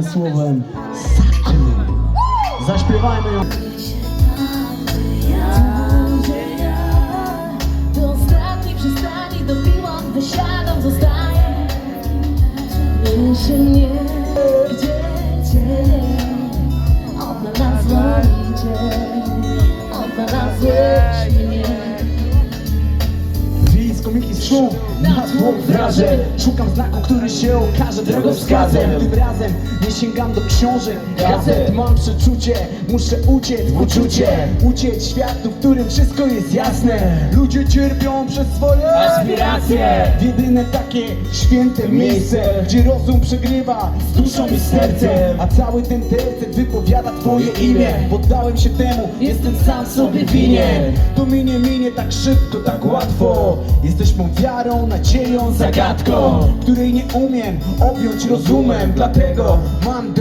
słowem Saczy. Zaśpiewajmy ją. Niesie mnie, gdzie cię Odnalazłem cię Odnalazłeś mnie Blisko Miki słów na dwóch wrażeń Szukam znaku, który się okaże drogowskazem Tym razem nie sięgam do książek, gazet Mam przeczucie, muszę uciec. W uczucie. Uciec światu, w którym wszystko jest jasne. Ludzie cierpią przez swoje aspiracje. W jedyne takie święte miejsce Gdzie rozum przegrywa z duszą i sercem. A cały ten tercet wypowiada twoje imię. Poddałem się temu, jestem sam sobie winien. To minie, minie tak szybko, tak łatwo Jesteś mą wiarą, nadzieją, zagadką Której nie umiem objąć rozumem. Dlatego mam